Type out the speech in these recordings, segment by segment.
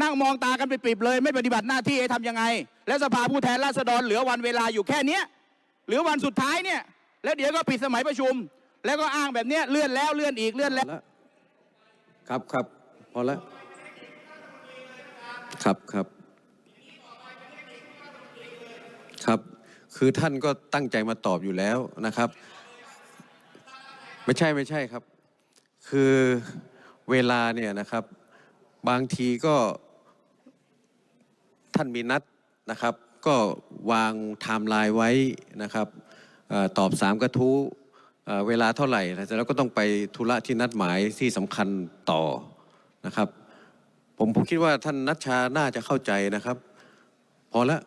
นั่งมองตากันไปปิบเลย ไม่ปฏิบัติหน้าที่ให้ทำยังไง แล้วสภาผู้แทนราษฎรเหลือวันเวลาอยู่แค่เนี้ยเหลือวันสุดท้ายเนี่ย แล้วเดี๋ยวก็ปิดสมัยประชุม แล้วก็อ้างแบบเนี้ยเลื่อนแล้วเลื่อนอีกเลื่อนแล้ว ครับครับพอแล้วครับครับ ครับ คือท่านก็ตั้งใจมาตอบอยู่แล้วนะครับ ไม่ใช่ไม่ใช่ครับ คือเวลาเนี่ยนะครับ บางทีก็ท่านมีนัดนะครับ ก็วางไทม์ไลน์ไว้นะครับอตอบสามกระทู้เวลาเท่าไหร่แล้วก็ต้องไปธุระที่นัดหมายที่สำคัญต่อนะครับ ผมผมคิดว่าท่านนัชชาน่าจะเข้าใจนะครับ พอละ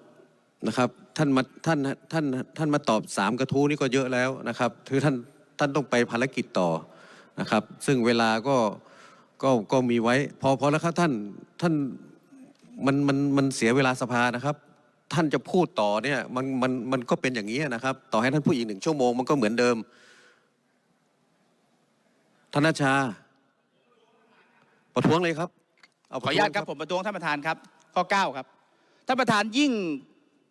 นะครับท่านมาท่านท่านท่านมาตอบสามกระทู้นี่ก็เยอะแล้วนะครับคือท่านท่านต้องไปภารกิจต่อนะครับ ซึ่งเวลาก็ ก็ก็มีไว้ พอพอแล้วครับท่านท่านมันมันมันเสียเวลาสภานะครับ ท่านจะพูดต่อเนี่ยมันมันมันก็เป็นอย่างนี้นะครับ ต่อให้ท่านพูดอีกหนึ่งชั่วโมงมันก็เหมือนเดิมธนชชาประท้วงเลยครับเขออนุญาตครับผมประท้วงท่านประธานครับ ข้อ9ครับท่านประธานยิ่ง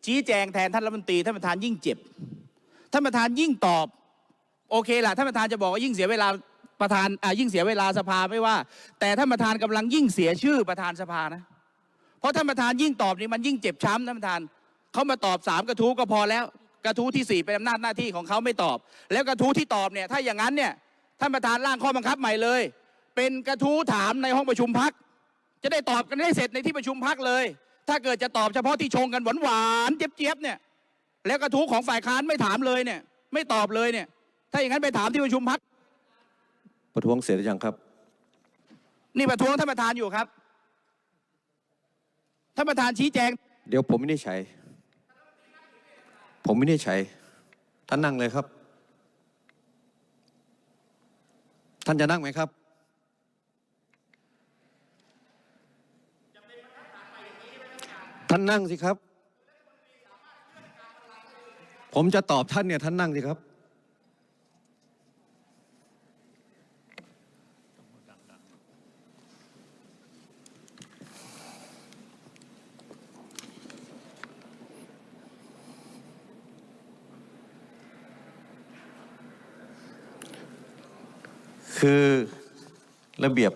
ชี้แจงแทนท่านรัฐมนตรีท่านประธานยิ่งเจ็บท่านประธานยิ่งตอบ โอเคล่ะท่านประธานจะบอกว่ายิ่งเสียเวลา ประธานยิ่งเสียเวลาสภาไม่ว่า แต่ท่านประธานกำลังยิ่งเสียชื่อประธานสภานะ เพราะท่านประธานยิ่งตอบนี่มันยิ่งเจ็บช้ำท่านประธานเขามาตอบสามกระทู้ก็พอแล้ว กระทู้ที่สี่เป็นอำนาจหน้าที่ของเขาไม่ตอบ แล้วกระทู้ที่ตอบเนี่ยถ้าอย่างนั้นเนี่ยท่านประธานร่างข้อบังคับใหม่เลย เป็นกระทู้ถามในห้องประชุมพักจะได้ตอบกันให้เสร็จในที่ประชุมพักเลย ถ้าเกิดจะตอบเฉพาะที่ชงกันหวานหวานๆเจี๊ยบๆเนี่ยแล้วกระทู้ของฝ่ายค้านไม่ถามเลยเนี่ยไม่ตอบเลยเนี่ยถ้าอย่างนั้นไปถามที่ประชุมพัก ประท้วงเสร็จหรือยังครับ นี่ประท้วงท่านประธานอยู่ครับ ท่านประธานชี้แจง เดี๋ยวผมไม่ได้ใช้ผมไม่ได้ใช้ท่านนั่งเลยครับ ท่านจะนั่งไหมครับ ท่านนั่งสิครับ ผมจะตอบท่านเนี่ยท่านนั่งสิครับ คือระเบียบ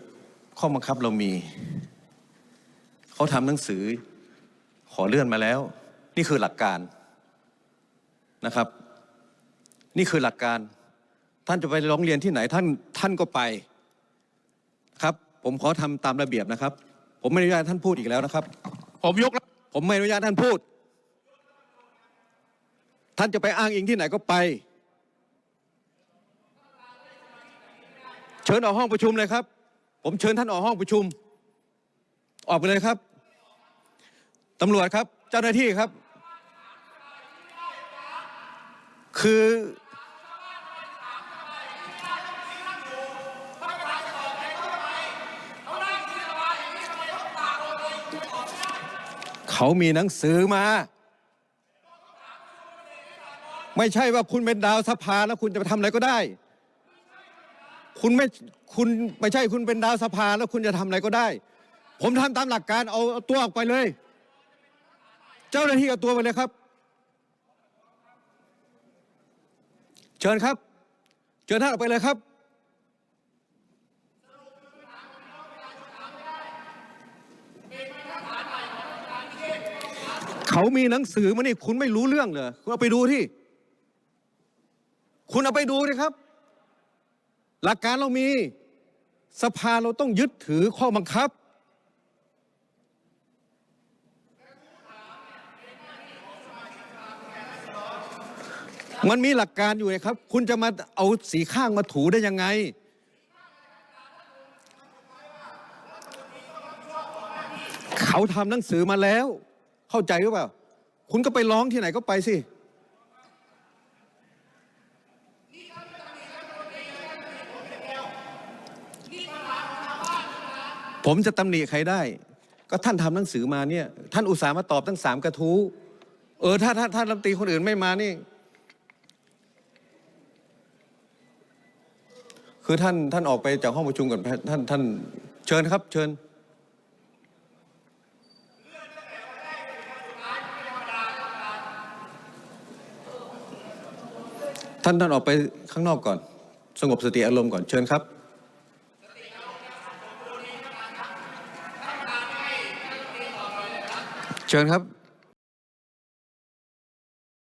ข้อบังคับเรามี เขาทำหนังสือขอเลื่อนมาแล้ว นี่คือหลักการนะครับ นี่คือหลักการ ท่านจะไปร้องเรียนที่ไหนท่านท่านก็ไปครับ ผมขอทำตามระเบียบนะครับ ผมไม่อนุญาตให้ท่านพูดอีกแล้วนะครับ ผมยก ผมไม่อนุญาตให้ท่านพูด ท่านจะไปอ้างอิงที่ไหนก็ไป เชิญออกห้องประชุมเลยครับ ผมเชิญท่านออกห้องประชุม ออกไปเลยครับตำรวจครับ เจ้าหน้าที่ครับ คือเขามีหนังสือมา ไม่ใช่ว่าคุณเป็นดาวสภาแล้วคุณจะไปทำอะไรก็ได้ คุณไม่คุณไม่ใช่คุณเป็นดาวสภาแล้วคุณจะทำอะไรก็ได้ ผมทำตามหลักการเอาตัวออกไปเลย เจ้าหน้าที่เอาตัวไปเลยครับ เชิญครับ เชิญท่านออกไปเลยครับ เขามีหนังสือมานี่คุณไม่รู้เรื่องเหรอคุณเอาไปดูที่ คุณเอาไปดูดิครับ หลักการเรามีสภาเราต้องยึดถือข้อบังคับ มันมีหลักการอยู่นะครับ คุณจะมาเอาสีข้างมาถูได้ยังไง เขาทำหนังสือมาแล้ว เข้าใจหรือเปล่า คุณก็ไปร้องที่ไหนก็ไปสิ ผมจะตำหนิใครได้ ก็ท่านทำหนังสือมาเนี่ย ท่านอุตส่าห์มาตอบทั้งสามกระทู้เออถ้าถ้าท่านรัฐมนตรีคนอื่นไม่มานี่ คือท่านท่านออกไปจากห้องประชุมก่อนท่านท่านเชิญครับ เชิญท่านท่านออกไปข้างนอกก่อน สงบสติอารมณ์ก่อนเชิญครับ เชิญครับ